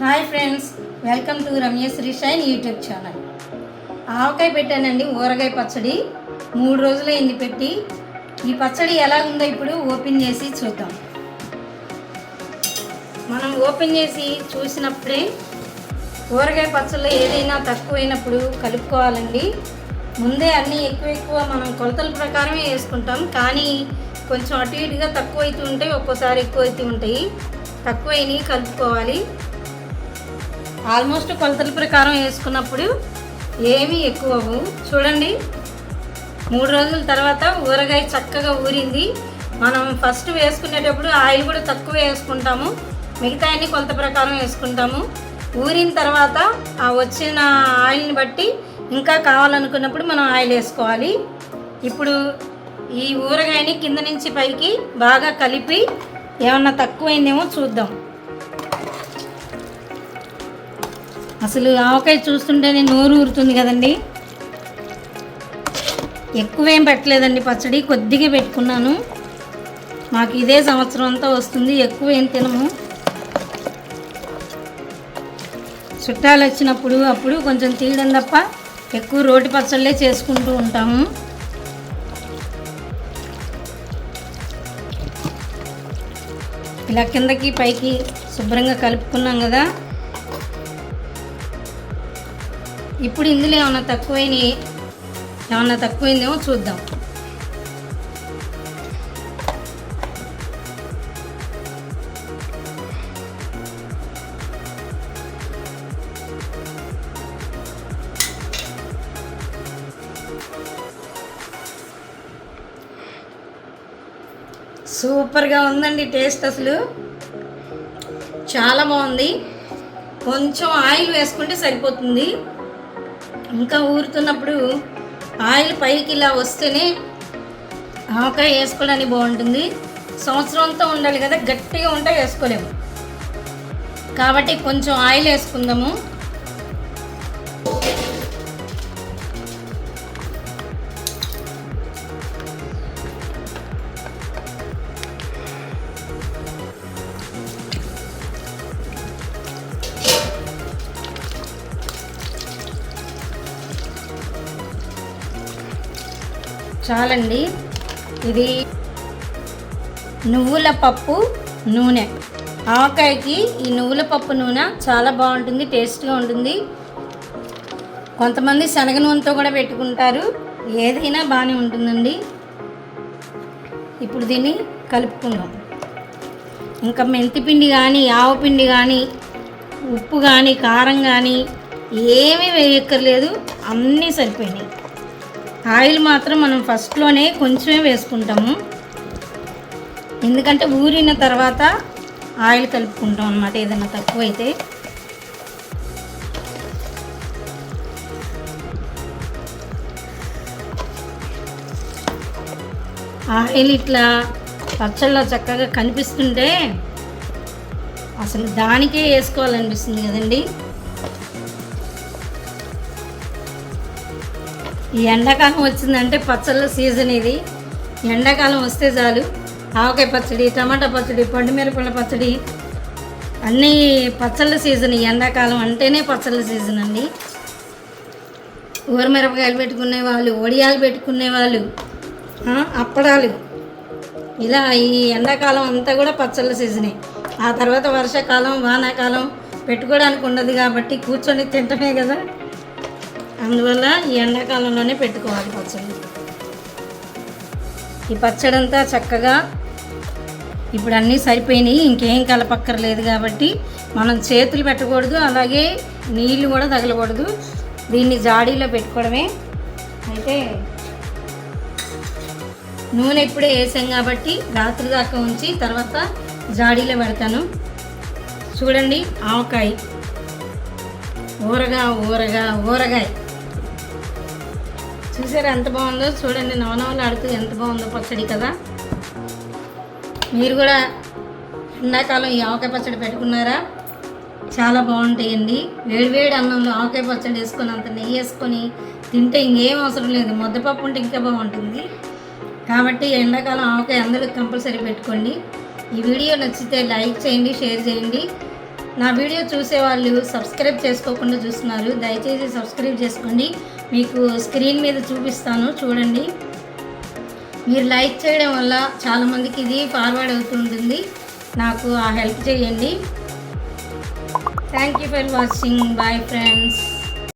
Hi friends welcome to Ramya Sri shine YouTube channel. ఆవకాయ పెట్టానండి ఊరగాయ పచ్చడి. మూడు రోజులైంది పెట్టి. ఈ పచ్చడి ఎలా ఉందో ఇప్పుడు ఓపెన్ చేసి చూద్దాం. మనం ఓపెన్ చేసి చూసినప్పుడే ఊరగాయ పచ్చళ్ళు ఏదైనా తక్కువైనప్పుడు కలుపుకోవాలండి. ముందే అన్నీ ఎక్కువ ఎక్కువ మనం కొలతల ప్రకారమే వేసుకుంటాం. కానీ కొంచెం అటు ఇటుగా తక్కువ అవుతూ ఉంటాయి ఒక్కోసారి ఎక్కువ అవుతూ ఉంటాయి. తక్కువైనవి కలుపుకోవాలి. ఆల్మోస్ట్ కొలతల ప్రకారం వేసుకున్నప్పుడు ఏమీ ఎక్కువ చూడండి. మూడు రోజుల తర్వాత ఊరగాయ చక్కగా ఊరింది. మనం ఫస్ట్ వేసుకునేటప్పుడు ఆయిల్ కూడా తక్కువ వేసుకుంటాము. మిగతా అన్ని కొలత ప్రకారం వేసుకుంటాము. ఊరిన తర్వాత ఆ వచ్చిన ఆయిల్ని బట్టి ఇంకా కావాలనుకున్నప్పుడు మనం ఆయిల్ వేసుకోవాలి. ఇప్పుడు ఈ ఊరగాయని కింద నుంచి పైకి బాగా కలిపి ఏమన్నా తక్కువైందేమో చూద్దాం. అసలు ఆవకాయ చూస్తుంటేనే నోరు ఊరుతుంది కదండి. ఎక్కువేం పెట్టలేదండి పచ్చడి కొద్దిగా పెట్టుకున్నాను. మాకు ఇదే సంవత్సరం అంతా వస్తుంది ఎక్కువ ఏం తినము. చుట్టాలు వచ్చినప్పుడు అప్పుడు కొంచెం తీయడం తప్ప ఎక్కువ రోటి పచ్చళ్ళే చేసుకుంటూ ఉంటాము. ఇలా కిందకి పైకి శుభ్రంగా కలుపుకున్నాం కదా. ఇప్పుడు ఇందులో ఏమన్నా తక్కువైనవి ఏమన్నా తక్కువైందేమో చూద్దాం. సూపర్గా ఉందండి టేస్ట్ అసలు. చాలా బాగుంది. కొంచెం ఆయిల్ వేసుకుంటే సరిపోతుంది. ఇంకా ఊరుతున్నప్పుడు ఆయిల్ పైకి ఇలా వస్తేనే ఆవకాయ వేసుకోవడానికి బాగుంటుంది. సంవత్సరం అంతా ఉండాలి కదా గట్టిగా ఉంటే వేసుకోలేము. కాబట్టి కొంచెం ఆయిల్ వేసుకుందాము. చాలండి. ఇది నువ్వుల పప్పు నూనె. ఆవకాయకి ఈ నువ్వుల పప్పు నూనె చాలా బాగుంటుంది టేస్ట్గా ఉంటుంది. కొంతమంది శనగ నూనెతో కూడా పెట్టుకుంటారు. ఏదైనా బాగానే ఉంటుందండి. ఇప్పుడు దీన్ని కలుపుకుందాం. ఇంకా మెంతిపిండి కానీ ఆవపిండి కానీ ఉప్పు కానీ కారం కానీ ఏమీ వేయక్కర్లేదు. అన్నీ సరిపోయినాయి. ఆయిల్ మాత్రం మనం ఫస్ట్లోనే కొంచెమే వేసుకుంటాము. ఎందుకంటే ఊరిన తర్వాత ఆయిల్ కలుపుకుంటాం అన్నమాట ఏదైనా తక్కువైతే ఆయిల్ ఇట్లా పచ్చల్లో చక్కగా కనిపిస్తుంటే అసలు దానికే వేసుకోవాలనిపిస్తుంది కదండి. ఈ ఎండాకాలం వచ్చిందంటే పచ్చళ్ళ సీజన్ ఇది. ఎండాకాలం వస్తే చాలు. ఆవకాయ పచ్చడి టమాటా పచ్చడి పండు పచ్చడి అన్నీ పచ్చళ్ళ సీజన్ ఈ ఎండాకాలం అంటేనే పచ్చళ్ళ సీజన్ అండి. ఊరమిరపకాయలు పెట్టుకునే వాళ్ళు వడియాలు పెట్టుకునే వాళ్ళు అప్పడాలు. ఇలా ఈ ఎండాకాలం అంతా కూడా పచ్చళ్ళ సీజనే. ఆ తర్వాత వర్షాకాలం వానాకాలం పెట్టుకోవడానికి ఉండదు కాబట్టి కూర్చొని తింటమే కదా. అందువల్ల ఈ ఎండాకాలంలోనే పెట్టుకోవాలి పచ్చడి. ఈ పచ్చడి అంతా చక్కగా ఇప్పుడు అన్నీ సరిపోయినాయి ఇంకేం కలపక్కర్లేదు కాబట్టి మనం చేతులు పెట్టకూడదు అలాగే నీళ్ళు కూడా తగలకూడదు. దీన్ని జాడీలో పెట్టుకోవడమే. అయితే నూనె ఇప్పుడే వేసాం కాబట్టి రాత్రి దాకా ఉంచి తర్వాత జాడీలో పెడతాను. చూడండి ఆవకాయ. ఊరగా ఊరగా ఊరగాయ. చూసారా ఎంత బాగుందో? చూడండి నవనవలాడుతూ ఎంత బాగుందో పచ్చడి కదా. మీరు కూడా ఎండాకాలం ఈ ఆవకాయ పచ్చడి పెట్టుకున్నారా? చాలా బాగుంటాయండి. వేడివేడి అన్నంలో ఆవకాయ పచ్చడి వేసుకొని అంత నెయ్యి వేసుకొని తింటే ఇంకేం అవసరం లేదు. ముద్దపప్పు ఉంటే ఇంకా బాగుంటుంది. కాబట్టి ఎండాకాలం ఆవకాయ అందరూ కంపల్సరీ పెట్టుకోండి. ఈ వీడియో నచ్చితే లైక్ చేయండి షేర్ చేయండి. నా వీడియో చూసే వాళ్ళు సబ్స్క్రైబ్ చేసుకోకుండా చూస్తున్నారు. దయచేసి సబ్స్క్రైబ్ చేసుకోండి. మీకు స్క్రీన్ మీద చూపిస్తాను చూడండి. మీరు లైక్ చేయడం వల్ల చాలామందికి ఇది ఫార్వర్డ్ అవుతుంటుంది. నాకు ఆ హెల్ప్ చేయండి. Thank you for watching bye friends